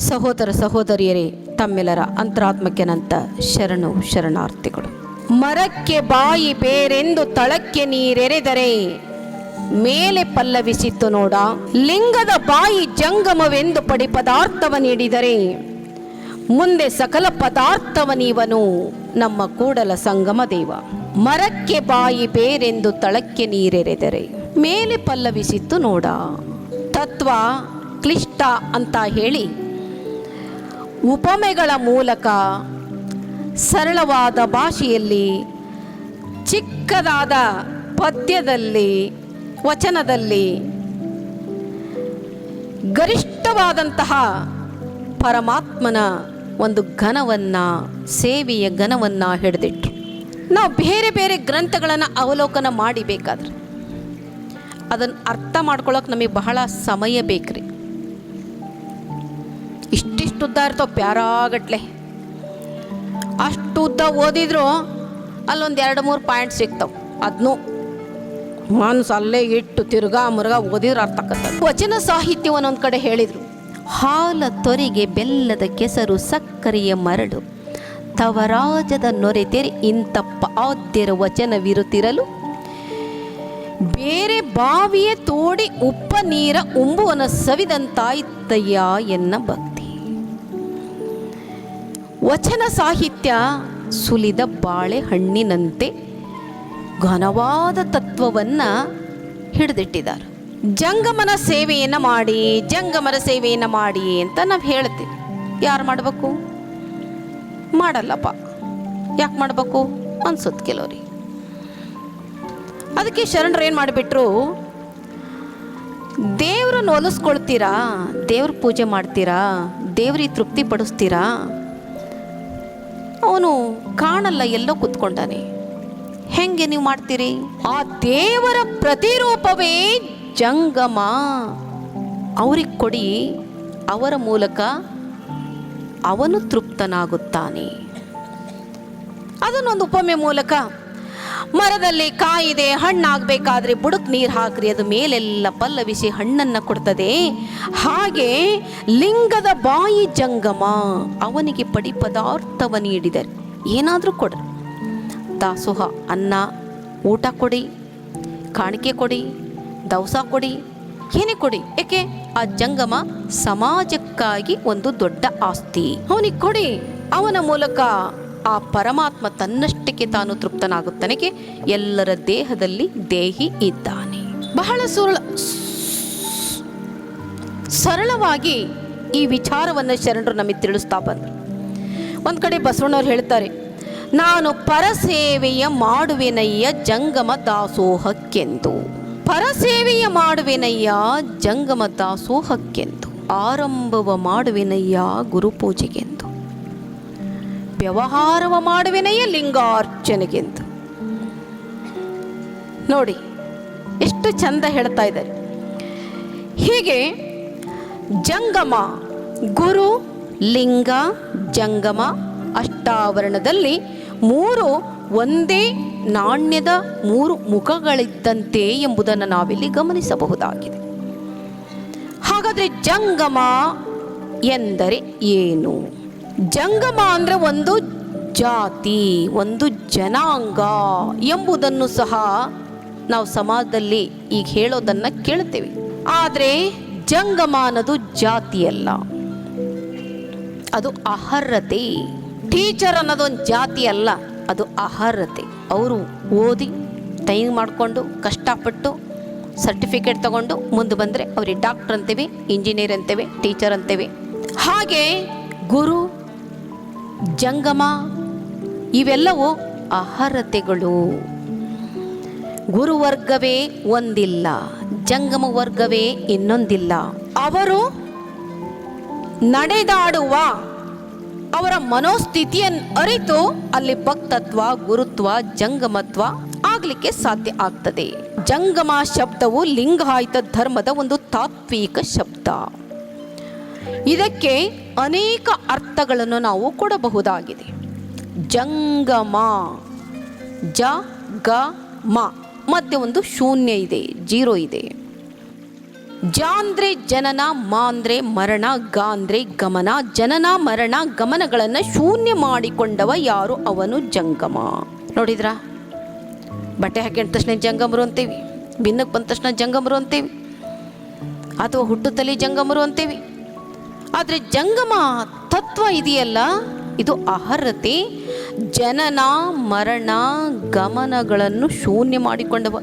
ಸಹೋದರ ಸಹೋದರಿಯರೇ, ತಮ್ಮೆಲ್ಲರ ಅಂತರಾತ್ಮಕ್ಕೆನಂತ ಶರಣು ಶರಣಾರ್ಥಿಗಳು. ಮರಕ್ಕೆ ಬಾಯಿ ಬೇರೆಂದು ತಳಕ್ಕೆ ನೀರೆರೆದರೆ, ಮೇಲೆ ಪಲ್ಲವಿಸಿತ್ತು ನೋಡ, ಲಿಂಗದ ಬಾಯಿ ಜಂಗಮವೆಂದು ಪಡಿ ಪದಾರ್ಥವ ನೀಡಿದರೆ, ಮುಂದೆ ಸಕಲ ಪದಾರ್ಥವನೀವನು ನಮ್ಮ ಕೂಡಲ ಸಂಗಮ ದೇವ. ಮರಕ್ಕೆ ಬಾಯಿ ಬೇರೆಂದು ತಳಕ್ಕೆ ನೀರೆರೆದರೆ, ಮೇಲೆ ಪಲ್ಲವಿಸಿತ್ತು ನೋಡ. ತತ್ವ ಕ್ಲಿಷ್ಟ ಅಂತ ಹೇಳಿ ಉಪಮೆಗಳ ಮೂಲಕ ಸರಳವಾದ ಭಾಷೆಯಲ್ಲಿ, ಚಿಕ್ಕದಾದ ಪದ್ಯದಲ್ಲಿ, ವಚನದಲ್ಲಿ, ಗರಿಷ್ಠವಾದಂತಹ ಪರಮಾತ್ಮನ ಒಂದು ಘನವನ್ನು, ಸೇವೆಯ ಘನವನ್ನು ಹಿಡಿದಿಟ್ರು. ನಾವು ಬೇರೆ ಬೇರೆ ಗ್ರಂಥಗಳನ್ನು ಅವಲೋಕನ ಮಾಡಿಬೇಕಾದ್ರೆ. ಅದನ್ನು ಅರ್ಥ ಮಾಡ್ಕೊಳ್ಳೋಕೆ ನಮಗೆ ಬಹಳ ಸಮಯ ಬೇಕ್ರಿ. ಇಷ್ಟಿಷ್ಟು ಉದ್ದ ಇರ್ತಾವೆ ಪ್ಯಾರಾಗಟ್ಲೆ. ಅಷ್ಟು ಉದ್ದ ಓದಿದ್ರು ಅಲ್ಲೊಂದು ಎರಡು ಮೂರು ಪಾಯಿಂಟ್ ಸಿಗ್ತಾವೆ. ಅದನ್ನು ಮನಸ್ಸು ಅಲ್ಲೇ ಇಟ್ಟು ತಿರುಗಾ ಮುರುಗ ಓದಿದ್ರೆ ಅರ್ಥ ವಚನ ಸಾಹಿತ್ಯ ಒಂದೊಂದು ಕಡೆ ಹೇಳಿದರು. ಹಾಲ ತೊರಿಗೆ ಬೆಲ್ಲದ ಕೆಸರು ಸಕ್ಕರೆಯ ಮರಳು ತವರಾಜದ ನೊರೆತೆರೆ ಇಂತಪ್ಪ ಆದ್ಯರ ವಚನವಿರುತ್ತಿರಲು ಬೇರೆ ಬಾವಿಯ ತೋಡಿ ಉಪ್ಪ ನೀರ ಉಂಬುವನ ಸವಿದಂತಾಯ್ತಯ್ಯ ಎನ್ನ ಭಕ್ತಿ ವಚನ ಸಾಹಿತ್ಯ ಸುಲಿದ ಬಾಳೆಹಣ್ಣಿನಂತೆ ಘನವಾದ ತತ್ವವನ್ನು ಹಿಡಿದಿಟ್ಟಿದ್ದಾರೆ. ಜಂಗಮನ ಸೇವೆಯನ್ನು ಮಾಡಿ ಜಂಗಮನ ಸೇವೆಯನ್ನು ಮಾಡಿ ಅಂತ ನಾವು ಹೇಳ್ತೀವಿ. ಯಾರು ಮಾಡಬೇಕು? ಮಾಡಲ್ಲಪ್ಪ. ಯಾಕೆ ಮಾಡಬೇಕು? ಅನ್ಸುತ್ತೆ ಕೆಲವ್ರಿಗೆ. ಅದಕ್ಕೆ ಶರಣರು ಏನು ಮಾಡಿಬಿಟ್ರು? ದೇವ್ರನ್ನ ಒಲಿಸ್ಕೊಳ್ತೀರಾ? ದೇವ್ರ ಪೂಜೆ ಮಾಡ್ತೀರಾ? ದೇವ್ರಿಗೆ ತೃಪ್ತಿ ಪಡಿಸ್ತೀರಾ? ಅವನು ಕಾಣಲ್ಲ, ಎಲ್ಲೋ ಕೂತ್ಕೊಂಡಾನೆ. ಹೆಂಗೆ ನೀವು ಮಾಡ್ತೀರಿ? ಆ ದೇವರ ಪ್ರತಿರೂಪವೇ ಜಂಗಮ. ಅವ್ರಿಗೆ ಕೊಡಿ, ಅವರ ಮೂಲಕ ಅವನು ತೃಪ್ತನಾಗುತ್ತಾನೆ. ಅದನ್ನೊಂದು ಉಪಮೆ ಮೂಲಕ ಮರದಲ್ಲಿ ಕಾಯಿದೆ, ಹಣ್ಣಾಗಬೇಕಾದ್ರೆ ಬುಡಕ್ ನೀರು ಹಾಕ್ರಿ, ಅದು ಮೇಲೆಲ್ಲ ಪಲ್ಲವಿಸಿ ಹಣ್ಣನ್ನು ಕೊಡ್ತದೆ. ಹಾಗೆ ಲಿಂಗದ ಬಾಯಿ ಜಂಗಮ ಅವನಿಗೆ ಪಡಿ ಪದಾರ್ಥವ ನೀಡಿದರೆ ಏನಾದರೂ ಕೊಡ್ರಿ ದಾಸೋಹ, ಅನ್ನ, ಊಟ ಕೊಡಿ, ಕಾಣಿಕೆ ಕೊಡಿ, ದವಸ ಕೊಡಿ, ಏನೇ ಕೊಡಿ. ಏಕೆ? ಆ ಜಂಗಮ ಸಮಾಜಕ್ಕಾಗಿ ಒಂದು ದೊಡ್ಡ ಆಸ್ತಿ. ಅವನಿಗೆ ಕೊಡಿ. ಅವನ ಮೂಲಕ ಆ ಪರಮಾತ್ಮ ತನ್ನಷ್ಟಕ್ಕೆ ತಾನು ತೃಪ್ತನಾಗುತ್ತನೆಗೆ ಎಲ್ಲರ ದೇಹದಲ್ಲಿ ದೇಹಿ ಇದ್ದಾನೆ. ಬಹಳ ಸುರಳ ಸರಳವಾಗಿ ಈ ವಿಚಾರವನ್ನು ಶರಣರು ನಮಗೆ ತಿಳಿಸ್ತಾ ಬಂದರು. ಒಂದು ಕಡೆ ಬಸವಣ್ಣವ್ರು ಹೇಳ್ತಾರೆ, ನಾನು ಪರಸೇವೆಯ ಮಾಡುವೆನಯ್ಯ ಜಂಗಮ ದಾಸೋಹಕ್ಕೆಂದು. ಪರಸೇವೆಯ ಮಾಡುವೆನಯ್ಯ ಜಂಗಮ ದಾಸೋಹಕ್ಕೆಂದು. ಆರಂಭವ ಮಾಡುವೆನಯ್ಯ ಗುರುಪೂಜೆಗೆಂದು. ವ್ಯವಹಾರವ ಮಾಡುವೆನೆಯೇ ಲಿಂಗಾರ್ಚನೆಗಿಂತ ನೋಡಿ, ಎಷ್ಟು ಚಂದ ಹೇಳ್ತಾ ಇದ್ದಾರೆ. ಹೀಗೆ ಜಂಗಮ, ಗುರು, ಲಿಂಗ, ಜಂಗಮ, ಅಷ್ಟಾವರಣದಲ್ಲಿ ಮೂರು ಒಂದೇ ನಾಣ್ಯದ ಮೂರು ಮುಖಗಳಿದ್ದಂತೆ ಎಂಬುದನ್ನು ನಾವಿಲ್ಲಿ ಗಮನಿಸಬಹುದಾಗಿದೆ. ಹಾಗಾದರೆ ಜಂಗಮ ಎಂದರೆ ಏನು? ಜಂಗಮ ಅಂದರೆ ಒಂದು ಜಾತಿ, ಒಂದು ಜನಾಂಗ ಎಂಬುದನ್ನು ಸಹ ನಾವು ಸಮಾಜದಲ್ಲಿ ಈಗ ಹೇಳೋದನ್ನು ಕೇಳ್ತೇವೆ. ಆದರೆ ಜಂಗಮ ಅನ್ನೋದು ಜಾತಿಯಲ್ಲ. ಅದು ಅಹರ್ಹತೆ ಟೀಚರ್ ಅನ್ನೋದೊಂದು ಜಾತಿ ಅಲ್ಲ, ಅದು ಅಹರ್ಹತೆ ಅವರು ಓದಿ ಟೈಮ್ ಮಾಡಿಕೊಂಡು, ಕಷ್ಟಪಟ್ಟು ಸರ್ಟಿಫಿಕೇಟ್ ತಗೊಂಡು ಮುಂದೆ ಬಂದರೆ ಅವ್ರಿಗೆ ಡಾಕ್ಟರ್ ಅಂತೇವೆ ಇಂಜಿನಿಯರ್ ಅಂತೇವೆ ಟೀಚರ್ ಅಂತೇವೆ. ಹಾಗೆ ಗುರು ಜಂಗಮ, ಇವೆಲ್ಲವೂ ಅರ್ಹತೆಗಳು ಗುರುವರ್ಗವೇ ಒಂದಿಲ್ಲ, ಜಂಗಮ ವರ್ಗವೇ ಇನ್ನೊಂದಿಲ್ಲ. ಅವರು ನಡೆದಾಡುವ ಅವರ ಮನೋಸ್ಥಿತಿಯನ್ನು ಅರಿತು ಅಲ್ಲಿ ಭಕ್ತತ್ವ, ಗುರುತ್ವ, ಜಂಗಮತ್ವ ಆಗ್ಲಿಕ್ಕೆ ಸಾಧ್ಯ ಆಗ್ತದೆ. ಜಂಗಮ ಶಬ್ದವು ಲಿಂಗಾಯತ ಧರ್ಮದ ಒಂದು ತಾತ್ವಿಕ ಶಬ್ದ. ಇದಕ್ಕೆ ಅನೇಕ ಅರ್ಥಗಳನ್ನು ನಾವು ಕೊಡಬಹುದಾಗಿದೆ. ಜಂಗಮ, ಜ, ಗ, ಮ. ಮಧ್ಯೆ ಒಂದು ಶೂನ್ಯ ಇದೆ, ಜೀರೋ ಇದೆ. ಜಾಂದ್ರೆ, ಜನನ, ಮಾಂದ್ರೆ, ಮರಣ, ಗಾಂದ್ರೆ, ಗಮನ. ಜನನ, ಮರಣ, ಗಮನಗಳನ್ನು ಶೂನ್ಯ ಮಾಡಿಕೊಂಡವ ಯಾರು? ಅವನು ಜಂಗಮ. ನೋಡಿದ್ರಾ? ಬಟ್ಟೆ ಹಾಕಿದ ತಕ್ಷಣ ಜಂಗಮರು ಅಂತೀವಿ. ಬಿನ್ನಕ್ಕೆ ಬಂದ ತಕ್ಷಣ ಜಂಗಮರು ಅಂತೀವಿ. ಅಥವಾ ಹುಟ್ಟುತ್ತಲೇ ಜಂಗಮರು ಅಂತೀವಿ. ಆದರೆ ಜಂಗಮ ತತ್ವ ಇದೆಯಲ್ಲ, ಇದು ಅರ್ಹತೆ, ಜನನ, ಮರಣ, ಗಮನಗಳನ್ನು ಶೂನ್ಯ ಮಾಡಿಕೊಂಡವ.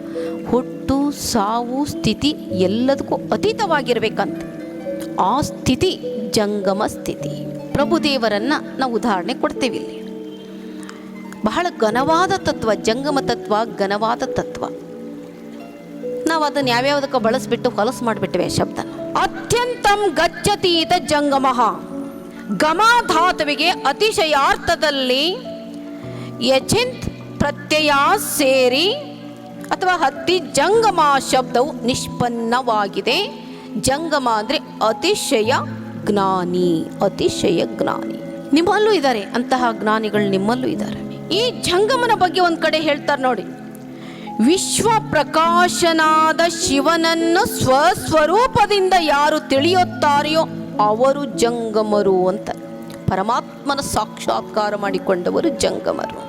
ಹುಟ್ಟು, ಸಾವು, ಸ್ಥಿತಿ ಎಲ್ಲದಕ್ಕೂ ಅತೀತವಾಗಿರಬೇಕಂತ. ಆ ಸ್ಥಿತಿ ಜಂಗಮ ಸ್ಥಿತಿ. ಪ್ರಭುದೇವರನ್ನು ನಾವು ಉದಾಹರಣೆ ಕೊಡ್ತೇವೆ ಇಲ್ಲಿ. ಬಹಳ ಘನವಾದ ತತ್ವ, ಜಂಗಮ ತತ್ವ, ಘನವಾದ ತತ್ವ. ನಾವು ಅದನ್ನು ಯಾವ್ಯಾವುದಕ್ಕೆ ಬಳಸ್ಬಿಟ್ಟು ಹೊಲಸು ಮಾಡಿಬಿಟ್ಟಿವೆ ಶಬ್ದನ. ಅತ್ಯಂತಂ ಗಚ್ಚತೀತ ಜಂಗಮಃ. ಗಮಾಧಾತುವಿಗೆ ಅತಿಶಯಾರ್ಥದಲ್ಲಿ ಯಚಿಂತ್ ಪ್ರತ್ಯಯ ಸೇರಿ ಅಥವಾ ಹತ್ತಿ ಜಂಗಮ ಶಬ್ದವು ನಿಷ್ಪನ್ನವಾಗಿದೆ. ಜಂಗಮ ಅಂದರೆ ಅತಿಶಯ ಜ್ಞಾನಿ ಅತಿಶಯ ಜ್ಞಾನಿ. ನಿಮ್ಮಲ್ಲೂ ಇದ್ದಾರೆ ಅಂತಹ ಜ್ಞಾನಿಗಳು ನಿಮ್ಮಲ್ಲೂ ಇದ್ದಾರೆ ಈ ಜಂಗಮನ ಬಗ್ಗೆ ಒಂದು ಕಡೆ ಹೇಳ್ತಾರೆ ನೋಡಿ. ವಿಶ್ವ ಪ್ರಕಾಶನಾದ ಶಿವನನ್ನು ಸ್ವಸ್ವರೂಪದಿಂದ ಯಾರು ತಿಳಿಯುತ್ತಾರೆಯೋ ಅವರು ಜಂಗಮರು ಅಂತ. ಪರಮಾತ್ಮನ ಸಾಕ್ಷಾತ್ಕಾರ ಮಾಡಿಕೊಂಡವರು ಜಂಗಮರು.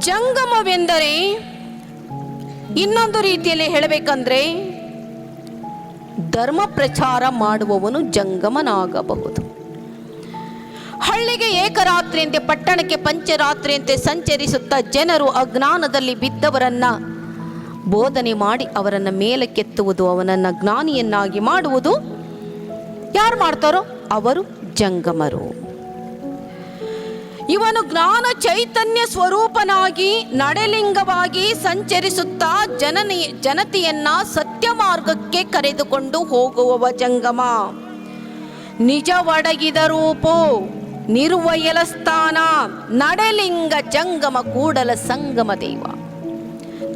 ಜಂಗಮವೆಂದರೆ ಇನ್ನೊಂದು ರೀತಿಯಲ್ಲಿ ಹೇಳಬೇಕಂದ್ರೆ ಧರ್ಮ ಪ್ರಚಾರ ಮಾಡುವವನು ಜಂಗಮನಾಗಬಹುದು. ಹಳ್ಳಿಗೆ ಏಕರಾತ್ರಿಯಂತೆ, ಪಟ್ಟಣಕ್ಕೆ ಪಂಚರಾತ್ರಿಯಂತೆ ಸಂಚರಿಸುತ್ತಾ ಜನರು ಅಜ್ಞಾನದಲ್ಲಿ ಬಿದ್ದವರನ್ನ ಬೋಧನೆ ಮಾಡಿ ಅವರನ್ನ ಮೇಲಕ್ಕೆತ್ತುವುದು, ಅವನನ್ನ ಜ್ಞಾನಿಯನ್ನಾಗಿ ಮಾಡುವುದು. ಯಾರು ಮಾಡ್ತಾರೋ ಅವರು ಜಂಗಮರು. ಇವನು ಜ್ಞಾನ ಚೈತನ್ಯ ಸ್ವರೂಪನಾಗಿ, ನಡೆಲಿಂಗವಾಗಿ ಸಂಚರಿಸುತ್ತಾ ಜನನಿ, ಜನತೆಯನ್ನ ಸತ್ಯ ಮಾರ್ಗಕ್ಕೆ ಕರೆದುಕೊಂಡು ಹೋಗುವವ ಜಂಗಮ. ನಿಜ ಒಡಗಿದ ರೂಪೋ ನಿರ್ವಯಲ ಸ್ಥಾನ ನಡೆಲಿಂಗ ಜಂಗಮ ಕೂಡಲ ಸಂಗಮ ದೇವ.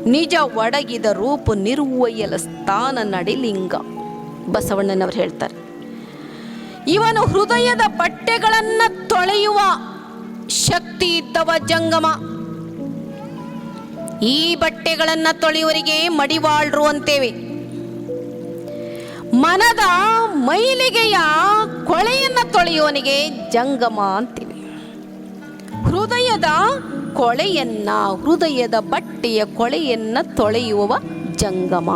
ನಿಜ ಒಡಗಿದ ರೂಪು ನಿರ್ವಯ್ಯಲ ಸ್ಥಾನ ನಡಿಲಿಂಗ. ಬಸವಣ್ಣನವರು ಹೇಳ್ತಾರೆ, ಇವನು ಹೃದಯದ ಬಟ್ಟೆಗಳನ್ನ ತೊಳೆಯುವ ಶಕ್ತಿ ಇದ್ದವ ಜಂಗಮ. ಈ ಬಟ್ಟೆಗಳನ್ನ ತೊಳೆಯುವರಿಗೆ ಮಡಿವಾಳ್ರು ಅಂತೇವೆ. ಮನದ ಮೈಲಿಗೆಯ ಕೊಳೆಯನ್ನ ತೊಳೆಯುವನಿಗೆ ಜಂಗಮ ಅಂತೀವಿ. ಹೃದಯದ ಕೊಳೆಯನ್ನ, ಹೃದಯದ ಬಟ್ಟೆಯ ಕೊಳೆಯನ್ನ ತೊಳೆಯುವವ ಜಂಗಮ.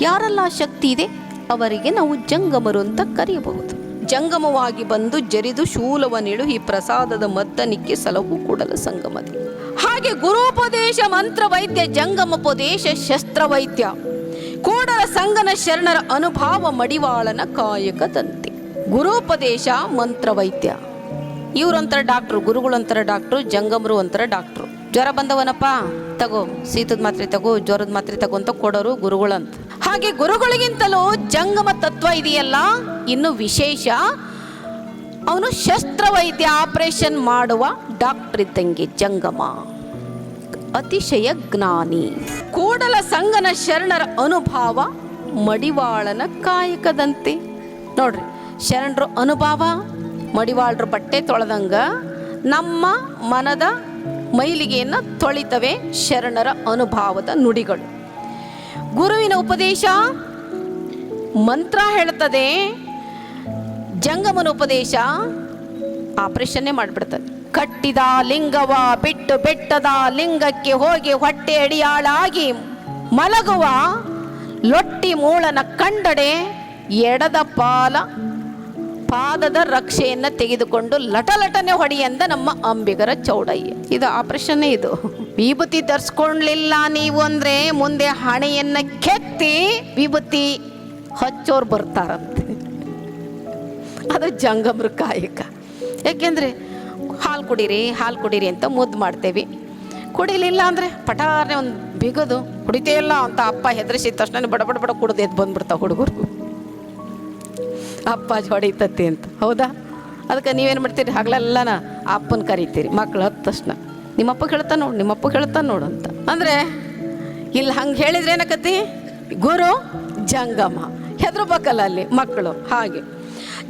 ಯಾರೆಲ್ಲ ಶಕ್ತಿ ಇದೆ? ಅವರಿಗೆ ನಾವು ಜಂಗಮರು ಅಂತ ಕರೆಯಬಹುದು. ಜಂಗಮವಾಗಿ ಬಂದು ಜರಿದು ಶೂಲವನಿಳು ಈ ಪ್ರಸಾದದ ಮದ್ದನಿಕ್ಕೆ ಸಲಹು ಕೂಡಲ ಸಂಗಮದಿ. ಹಾಗೆ ಗುರುಪದೇಶ ಮಂತ್ರ ವೈದ್ಯ ಜಂಗಮೋಪದೇಶ ಶಸ್ತ್ರ ವೈದ್ಯ ಕೂಡಲ ಸಂಗನ ಶರಣರ ಅನುಭಾವ ಮಡಿವಾಳನ ಕಾಯಕದಂತೆ. ಗುರುಪದೇಶ ಮಂತ್ರ ವೈದ್ಯ ಇವ್ರೊಂಥರ ಡಾಕ್ಟ್ರು ಗುರುಗಳೊಂಥರ ಡಾಕ್ಟ್ರು, ಜಂಗಮರು ಒಂಥರ ಡಾಕ್ಟ್ರು. ಜ್ವರ ಬಂದವನಪ್ಪ, ತಗೋ, ಸೀತದ ಮಾತ್ರೆ ತಗೋ, ಜ್ವರದ ಮಾತ್ರೆ ತಗೋ ಅಂತ ಕೊಡೋರು ಗುರುಗಳಂತ. ಹಾಗೆ ಗುರುಗಳಿಗಿಂತಲೂ ಜಂಗಮ ತತ್ವ ಇದೆಯಲ್ಲ, ಇನ್ನು ವಿಶೇಷ, ಅವನು ಶಸ್ತ್ರವೈದ್ಯ ಆಪರೇಷನ್ ಮಾಡುವ ಡಾಕ್ಟರ್ ಇದ್ದಂಗೆ ಜಂಗಮ. ಅತಿಶಯ ಜ್ಞಾನಿ. ಕೂಡಲ ಸಂಗನ ಶರಣರ ಅನುಭಾವ ಮಡಿವಾಳನ ಕಾಯಕದಂತೆ. ನೋಡ್ರಿ, ಶರಣರು ಅನುಭವ ಮಡಿವಾಳರ ಬಟ್ಟೆ ತೊಳೆದಂಗ ನಮ್ಮ ಮನದ ಮೈಲಿಗೆಯನ್ನು ತೊಳಿತವೆ ಶರಣರ ಅನುಭಾವದ ನುಡಿಗಳು. ಗುರುವಿನ ಉಪದೇಶ ಮಂತ್ರ ಹೇಳ್ತದೆ ಜಂಗಮನ ಉಪದೇಶ ಆಪರೇಷನ್ನೇ ಮಾಡಿಬಿಡ್ತದೆ. ಕಟ್ಟಿದ ಲಿಂಗವ ಬಿಟ್ಟು ಬೆಟ್ಟದ ಲಿಂಗಕ್ಕೆ ಹೋಗಿ ಹೊಟ್ಟೆ ಅಡಿಯಾಳಾಗಿ ಮಲಗುವ ಲೊಟ್ಟಿ ಮೂಳನ ಕಂಡಡೆ ಎಡದ ಪಾಲ ಪಾದದ ರಕ್ಷೆಯನ್ನು ತೆಗೆದುಕೊಂಡು ಲಟಲಟನೆ ಹೊಡೆಯಂದ ನಮ್ಮ ಅಂಬಿಗರ ಚೌಡಯ್ಯ. ಇದು ಆಪರೇಷನ್ನೇ ಇದು. ವಿಭೂತಿ ಧರಿಸ್ಕೊಳ್ಳಿಲ್ಲ ನೀವು ಅಂದರೆ ಮುಂದೆ ಹಣೆಯನ್ನು ಕೆತ್ತಿ ವಿಭೂತಿ ಹಚ್ಚೋರು ಬರ್ತಾರಂತೆ. ಅದು ಜಂಗಮೃ ಕಾಯಕ. ಯಾಕೆಂದ್ರೆ ಹಾಲು ಕುಡೀರಿ ಹಾಲು ಕುಡೀರಿ ಅಂತ ಮುದ್ದು ಮಾಡ್ತೇವೆ. ಕುಡಿಲಿಲ್ಲ ಅಂದರೆ ಪಟಾರ್ನೆ ಒಂದು ಬಿಗದು. ಕುಡಿತೇ ಇಲ್ಲ ಅಂತ ಅಪ್ಪ ಹೆದರಿಸಿದ ತಕ್ಷಣ ಬಡ ಬಡ ಬಡ ಕುಡ್ದು ಎದ್ದು ಬಂದ್ಬಿಡ್ತಾವೆ ಹುಡುಗರು. ಅಪ್ಪ ಹೊಡಿತತಿ ಅಂತ. ಹೌದಾ? ಅದಕ್ಕೆ ನೀವೇನು ಮಾಡ್ತೀರಿ? ಹಗಲೆಲ್ಲನ ಅಪ್ಪನ ಕರಿತೀರಿ. ಮಕ್ಳು ಹತ್ತ ತಕ್ಷಣ. ನಿಮ್ಮಪ್ಪ ಹೇಳ್ತಾ ನೋಡು, ನಿಮ್ಮಪ್ಪ ಹೇಳ್ತಾ ನೋಡು ಅಂತ. ಅಂದರೆ, ಇಲ್ಲಿ ಹಂಗೆ ಹೇಳಿದ್ರೆ ಏನಕತಿ ಗುರು ಜಂಗಮ. ಹೆದರ್ಬೇಕಲ್ಲ ಅಲ್ಲಿ ಮಕ್ಕಳು ಹಾಗೆ.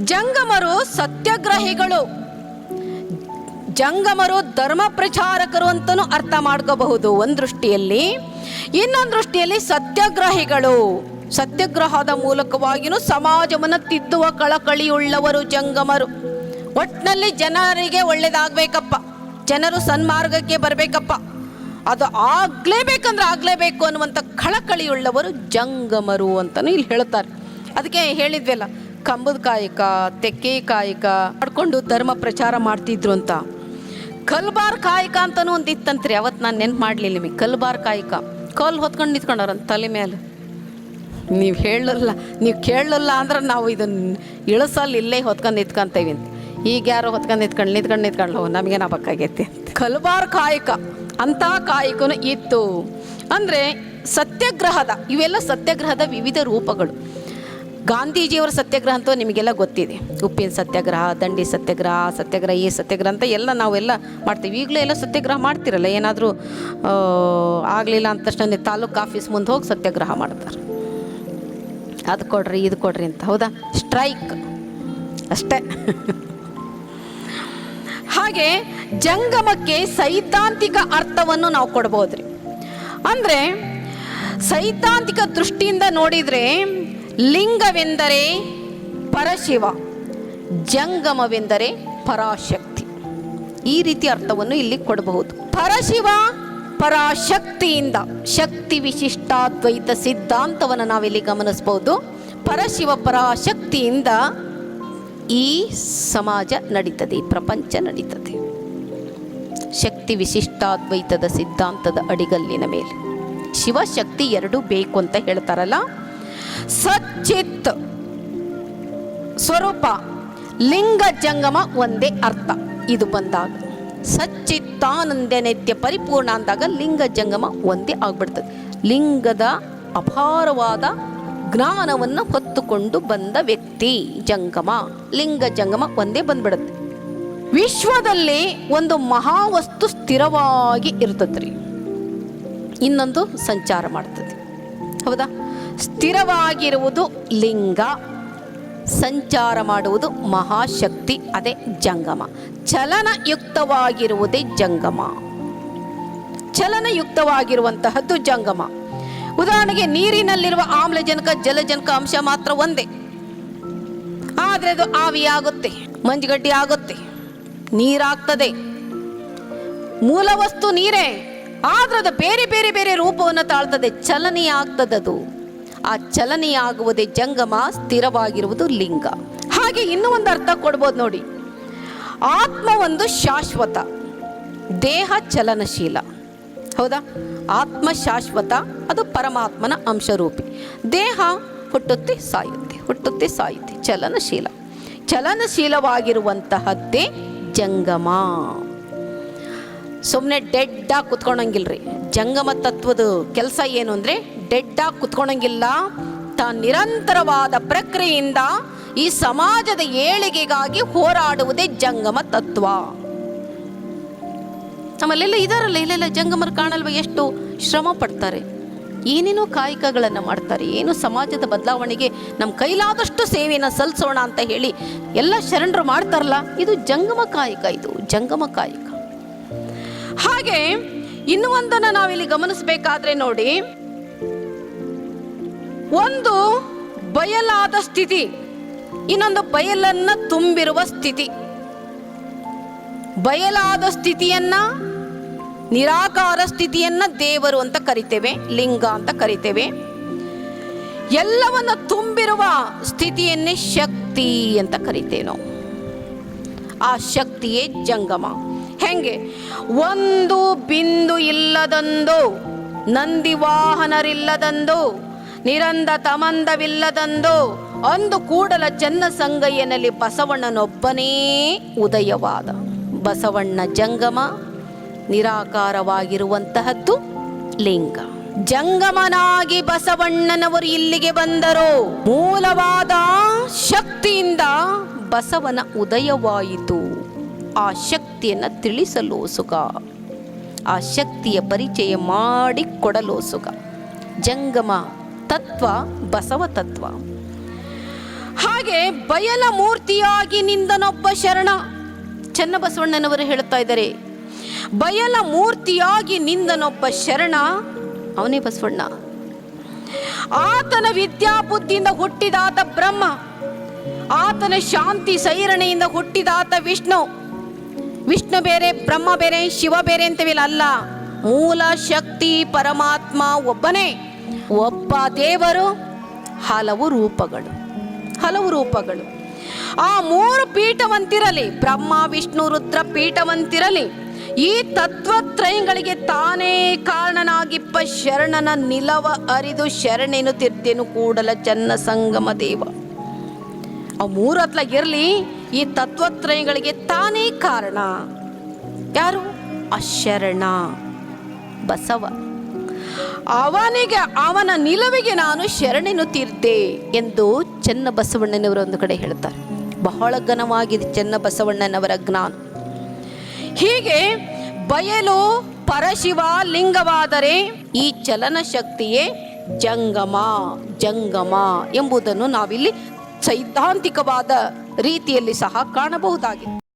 ಜಂಗಮರು ಸತ್ಯಗ್ರಹಿಗಳು. ಜಂಗಮರು ಧರ್ಮ ಪ್ರಚಾರಕರು ಅಂತಲೂ ಅರ್ಥ ಮಾಡ್ಕೋಬಹುದು. ಒಂದು ದೃಷ್ಟಿಯಲ್ಲಿ, ಇನ್ನೊಂದು ದೃಷ್ಟಿಯಲ್ಲಿ ಸತ್ಯಾಗ್ರಹಿಗಳು. ಸತ್ಯಾಗ್ರಹದ ಮೂಲಕವಾಗಿಯೂ ಸಮಾಜವನ್ನು ತಿದ್ದುವ ಕಳಕಳಿಯುಳ್ಳವರು ಜಂಗಮರು. ಒಟ್ಟಿನಲ್ಲಿ ಜನರಿಗೆ ಒಳ್ಳೇದಾಗಬೇಕಪ್ಪ. ಜನರು ಸನ್ಮಾರ್ಗಕ್ಕೆ ಬರಬೇಕಪ್ಪ. ಅದು ಆಗ್ಲೇಬೇಕಂದ್ರೆ ಆಗ್ಲೇಬೇಕು ಅನ್ನುವಂಥ ಕಳಕಳಿಯುಳ್ಳವರು ಜಂಗಮರು ಅಂತಲೂ ಇಲ್ಲಿ ಹೇಳ್ತಾರೆ. ಅದಕ್ಕೆ ಹೇಳಿದ್ವಲ್ಲ, ಕಂಬದ ಕಾಯಕ, ತೆಕ್ಕೆ ಕಾಯಕ ಮಾಡ್ಕೊಂಡು ಧರ್ಮ ಪ್ರಚಾರ ಮಾಡ್ತಿದ್ರು ಅಂತ. ಕಲ್ಬಾರ್ ಕಾಯಕ ಅಂತನೂ ಒಂದು ಇತ್ತಂತ್ರಿ ಅವತ್ತು ನಾನು ನೆನ್ಪು ಮಾಡಲಿಲ್ಲ ನಿಮಗೆ. ಕಲ್ಬಾರ್ ಕಾಯಕ. ಕಲ್ ಹೊತ್ಕೊಂಡು ನಿಂತ್ಕೊಂಡಾರಂತ ತಲೆ ಮೇಲೆ. ನೀವು ಹೇಳಲ್ಲ, ನೀವು ಕೇಳಲ್ಲ ಅಂದ್ರೆ ನಾವು ಇದನ್ನು ಇಳಿಸಲ್ಲ ಇಲ್ಲೇ ಹೊತ್ಕೊಂಡು ನಿಂತ್ಕೊಂತೀವಿ ಅಂತ. ಈಗ ಯಾರು ಹೊತ್ಕೊಂಡು ನಿಂತ್ಕೊಂಡು ನಿಂತ್ಕೊಂಡು ನಿಂತ್ಕೊಂಡು ನಮಗೇನ ಬೇಕಾಗೈತಿ ಕಲ್ಬಾರ್ ಕಾಯಕ, ಅಂಥ ಕಾಯಕನು ಇತ್ತು. ಅಂದರೆ ಸತ್ಯಾಗ್ರಹದ, ಇವೆಲ್ಲ ಸತ್ಯಾಗ್ರಹದ ವಿವಿಧ ರೂಪಗಳು. ಗಾಂಧೀಜಿಯವರ ಸತ್ಯಾಗ್ರಹ ಅಂತೂ ನಿಮಗೆಲ್ಲ ಗೊತ್ತಿದೆ. ಉಪ್ಪಿನ ಸತ್ಯಾಗ್ರಹ, ದಂಡಿ ಸತ್ಯಾಗ್ರಹ ಸತ್ಯಾಗ್ರಹ, ಈ ಸತ್ಯಾಗ್ರಹ ಅಂತ ಎಲ್ಲ ನಾವೆಲ್ಲ ಮಾಡ್ತೀವಿ. ಈಗಲೂ ಎಲ್ಲ ಸತ್ಯಾಗ್ರಹ ಮಾಡ್ತಿರಲ್ಲ, ಏನಾದರೂ ಆಗಲಿಲ್ಲ ಅಂದ ತಕ್ಷಣ ತಾಲೂಕು ಆಫೀಸ್ ಮುಂದೆ ಹೋಗಿ ಸತ್ಯಾಗ್ರಹ ಮಾಡ್ತಾರೆ. ಅದು ಕೊಡ್ರಿ, ಇದು ಕೊಡ್ರಿ ಅಂತ. ಹೌದಾ? ಸ್ಟ್ರೈಕ್ ಅಷ್ಟೇ. ಹಾಗೆ ಜಂಗಮಕ್ಕೆ ಸೈದ್ಧಾಂತಿಕ ಅರ್ಥವನ್ನು ನಾವು ಕೊಡ್ಬೋದ್ರಿ. ಅಂದರೆ ಸೈದ್ಧಾಂತಿಕ ದೃಷ್ಟಿಯಿಂದ ನೋಡಿದರೆ ಲಿಂಗವೆಂದರೆ ಪರಶಿವ, ಜಂಗಮವೆಂದರೆ ಪರಾಶಕ್ತಿ. ಈ ರೀತಿ ಅರ್ಥವನ್ನು ಇಲ್ಲಿ ಕೊಡಬಹುದು. ಪರಶಿವ ಪರಾಶಕ್ತಿಯಿಂದ, ಶಕ್ತಿ ವಿಶಿಷ್ಟಾದ್ವೈತ ಸಿದ್ಧಾಂತವನ್ನು ನಾವಿಲ್ಲಿ ಗಮನಿಸ್ಬೋದು. ಪರಶಿವ ಪರಾಶಕ್ತಿಯಿಂದ ಈ ಸಮಾಜ ನಡೀತದೆ, ಈ ಪ್ರಪಂಚ ನಡೀತದೆ. ಶಕ್ತಿ ವಿಶಿಷ್ಟಾದ್ವೈತದ ಸಿದ್ಧಾಂತದ ಅಡಿಗಲ್ಲಿನ ಮೇಲೆ. ಶಿವಶಕ್ತಿ ಎರಡೂ ಬೇಕು ಅಂತ ಹೇಳ್ತಾರಲ್ಲ? ಸಚ್ಚಿತ್ ಸ್ವರೂಪ, ಲಿಂಗ ಜಂಗಮ ಒಂದೇ ಅರ್ಥ. ಇದು ಬಂದಾಗ ಸಚ್ಚಿತ್ತಾನಂದ ನಿತ್ಯ ಪರಿಪೂರ್ಣ ಅಂದಾಗ ಲಿಂಗ ಜಂಗಮ ಒಂದೇ ಆಗ್ಬಿಡ್ತದೆ. ಲಿಂಗದ ಅಪಾರವಾದ ಜ್ಞಾನವನ್ನು ಹೊತ್ತುಕೊಂಡು ಬಂದ ವ್ಯಕ್ತಿ ಜಂಗಮ. ಲಿಂಗ ಜಂಗಮ ಒಂದೇ ಬಂದ್ಬಿಡುತ್ತೆ. ವಿಶ್ವದಲ್ಲಿ ಒಂದು ಮಹಾವಸ್ತು ಸ್ಥಿರವಾಗಿ ಇರ್ತದ್ರಿ. ಇನ್ನೊಂದು ಸಂಚಾರ ಮಾಡ್ತದೆ. ಹೌದಾ? ಸ್ಥಿರವಾಗಿರುವುದು ಲಿಂಗ. ಸಂಚಾರ ಮಾಡುವುದು ಮಹಾಶಕ್ತಿ, ಅದೇ ಜಂಗಮ. ಚಲನಯುಕ್ತವಾಗಿರುವುದೇ ಜಂಗಮ. ಚಲನಯುಕ್ತವಾಗಿರುವಂತಹದ್ದು ಜಂಗಮ. ಉದಾಹರಣೆಗೆ ನೀರಿನಲ್ಲಿರುವ ಆಮ್ಲಜನಕ, ಜಲಜನಕ ಅಂಶ ಮಾತ್ರ ಒಂದೇ. ಆದರೆ ಅದು ಆವಿಯಾಗುತ್ತೆ, ಮಂಜುಗಡ್ಡಿ ಆಗುತ್ತೆ, ನೀರಾಗ್ತದೆ. ಮೂಲ ವಸ್ತು ನೀರೇ, ಆದ್ರೆ ಅದು ಬೇರೆ ಬೇರೆ ಬೇರೆ ರೂಪವನ್ನು ತಾಳ್ತದೆ ಚಲನೆಯ ಆಗ್ತದದು ಆ ಚಲನೆಯಾಗುವುದೇ ಜಂಗಮ, ಸ್ಥಿರವಾಗಿರುವುದು ಲಿಂಗ. ಹಾಗೆ ಇನ್ನೂ ಒಂದು ಅರ್ಥ ಕೊಡ್ಬೋದು ನೋಡಿ. ಆತ್ಮ ಒಂದು ಶಾಶ್ವತ, ದೇಹ ಚಲನಶೀಲ. ಹೌದಾ? ಆತ್ಮ ಶಾಶ್ವತ, ಅದು ಪರಮಾತ್ಮನ ಅಂಶರೂಪಿ. ದೇಹ ಹುಟ್ಟುತ್ತೆ ಸಾಯುತ್ತೆ ಹುಟ್ಟುತ್ತೆ ಸಾಯುತ್ತೆ, ಚಲನಶೀಲ. ಚಲನಶೀಲವಾಗಿರುವಂತಹದ್ದೇ ಜಂಗಮ. ಸುಮ್ಮನೆ ಡೆಡ್ಡಾಗಿ ಕುತ್ಕೊಳಂಗಿಲ್ರಿ ಜಂಗಮ ತತ್ವದ ಕೆಲಸ ಏನು ಅಂದರೆ ಡೆಡ್ಡಾಗಿ ಕುತ್ಕೊಳಂಗಿಲ್ಲ. ತ ನಿರಂತರವಾದ ಪ್ರಕ್ರಿಯೆಯಿಂದ ಈ ಸಮಾಜದ ಏಳಿಗೆಗಾಗಿ ಹೋರಾಡುವುದೇ ಜಂಗಮ ತತ್ವ. ನಮ್ಮಲ್ಲೆಲ್ಲ ಇದಾರಲ್ಲ, ಇಲ್ಲೆಲ್ಲ ಜಂಗಮರು ಕಾಣಲ್ವ ಎಷ್ಟು ಶ್ರಮ ಪಡ್ತಾರೆ. ಏನೇನೋ ಕಾಯಕಗಳನ್ನು ಮಾಡ್ತಾರೆ, ಏನು ಸಮಾಜದ ಬದಲಾವಣೆಗೆ ನಮ್ಮ ಕೈಲಾದಷ್ಟು ಸೇವೆಯನ್ನು ಸಲ್ಲಿಸೋಣ ಅಂತ ಹೇಳಿ ಎಲ್ಲ ಶರಣರು ಮಾಡ್ತಾರಲ್ಲ, ಇದು ಜಂಗಮ ಕಾಯಕ ಇದು, ಜಂಗಮ ಕಾಯಕ. ಹಾಗೆ, ಇನ್ನೂ ಒಂದನ್ನು ನಾವಿಲ್ಲಿ ಗಮನಿಸಬೇಕಾದ್ರೆ ನೋಡಿ ಒಂದು ಬಯಲಾದ ಸ್ಥಿತಿ, ಇನ್ನೊಂದು ಬಯಲನ್ನ ತುಂಬಿರುವ ಸ್ಥಿತಿ. ಬಯಲಾದ ಸ್ಥಿತಿಯನ್ನ, ನಿರಾಕಾರ ಸ್ಥಿತಿಯನ್ನ ದೇವರು ಅಂತ ಕರಿತೇವೆ, ಲಿಂಗ ಅಂತ ಕರಿತೇವೆ. ಎಲ್ಲವನ್ನ ತುಂಬಿರುವ ಸ್ಥಿತಿಯನ್ನೇ ಶಕ್ತಿ ಅಂತ ಕರಿತೇವೆ ನಾವು. ಆ ಶಕ್ತಿಯೇ ಜಂಗಮ. ಹೆಂಗೆ? ಒಂದು ಬಿಂದು ಇಲ್ಲದಂದು, ನಂದಿ ವಾಹನರಿಲ್ಲದಂದು ನಿರಂದ ತಮಂದವಿಲ್ಲದಂದು ಅಂದು ಕೂಡಲ ಚೆನ್ನ ಸಂಗಯ್ಯನಲ್ಲಿ ಬಸವಣ್ಣನೊಬ್ಬನೇ ಉದಯವಾದ. ಬಸವಣ್ಣ ಜಂಗಮ ನಿರಾಕಾರವಾಗಿರುವಂತಹದ್ದು ಲಿಂಗ. ಜಂಗಮನಾಗಿ ಬಸವಣ್ಣನವರು ಇಲ್ಲಿಗೆ ಬಂದರು ಮೂಲವಾದ ಶಕ್ತಿಯಿಂದ ಬಸವನ ಉದಯವಾಯಿತು. ಆ ಶಕ್ತಿಯನ್ನು ತಿಳಿಸಲು ಸುಖ. ಆ ಶಕ್ತಿಯ ಪರಿಚಯ ಮಾಡಿ ಕೊಡಲು ಸುಖ. ಜಂಗಮ ತತ್ವ ಬಸವ ತತ್ವ. ಹಾಗೆ ಬಯಲ ಮೂರ್ತಿಯಾಗಿ ನಿಂದನೊಬ್ಬ ಶರಣ. ಚನ್ನಬಸವಣ್ಣನವರು ಹೇಳುತ್ತಾ ಇದ್ದಾರೆ, ಬಯಲ ಮೂರ್ತಿಯಾಗಿ ನಿಂದನೊಬ್ಬ ಶರಣ ಅವನೇ ಬಸವಣ್ಣ. ಆತನ ವಿದ್ಯಾಬುದ್ಧಿಯಿಂದ ಹುಟ್ಟಿದಾತ ಬ್ರಹ್ಮ, ಆತನ ಶಾಂತಿ ಸೈರಣೆಯಿಂದ ಹುಟ್ಟಿದಾತ ವಿಷ್ಣು. ವಿಷ್ಣು ಬೇರೆ, ಬ್ರಹ್ಮ ಬೇರೆ, ಶಿವ ಬೇರೆ ಅಂತವಿಲ್ಲ ಅಲ್ಲ, ಮೂಲ ಶಕ್ತಿ ಪರಮಾತ್ಮ ಒಬ್ಬನೇ. ಒಬ್ಬ ದೇವರು, ಹಲವು ರೂಪಗಳು. ಹಲವು ರೂಪಗಳು. ಆ ಮೂರು ಪೀಠವಂತಿರಲಿ, ಬ್ರಹ್ಮ, ವಿಷ್ಣು, ರುದ್ರ ಪೀಠವಂತಿರಲಿ, ಈ ತತ್ವತ್ರಯಗಳಿಗೆ ತಾನೇ ಕಾರಣನಾಗಿಪ್ಪ ಶರಣನ ನಿಲವ ಅರಿದು ಶರಣೆನು ತಿರ್ತೇನು ಕೂಡಲ ಚನ್ನ ಸಂಗಮ ದೇವ. ಆ ಮೂರು ಇರಲಿ, ಈ ತತ್ವತ್ರಯಗಳಿಗೆ ತಾನೇ ಕಾರಣ. ಯಾರು? ಅಶರಣ. ಬಸವ. ಅವನಿಗೆ, ಅವನ ನಿಲುವಿಗೆ ನಾನು ಶರಣೆನ್ನುತ್ತಿದ್ದೆ ಎಂದು ಚೆನ್ನ ಬಸವಣ್ಣನವರು ಒಂದು ಕಡೆ ಹೇಳ್ತಾರೆ. ಬಹಳ ಘನವಾಗಿದೆ ಚೆನ್ನಬಸವಣ್ಣನವರ ಜ್ಞಾನ. ಹೀಗೆ ಬಯಲು ಪರಶಿವ ಲಿಂಗವಾದರೆ ಈ ಚಲನ ಶಕ್ತಿಯೇ ಜಂಗಮ ಜಂಗಮ ಎಂಬುದನ್ನು ನಾವಿಲ್ಲಿ ಸೈದ್ಧಾಂತಿಕವಾದ ರೀತಿಯಲ್ಲಿ ಸಹ ಕಾಣಬಹುದಾಗಿದೆ.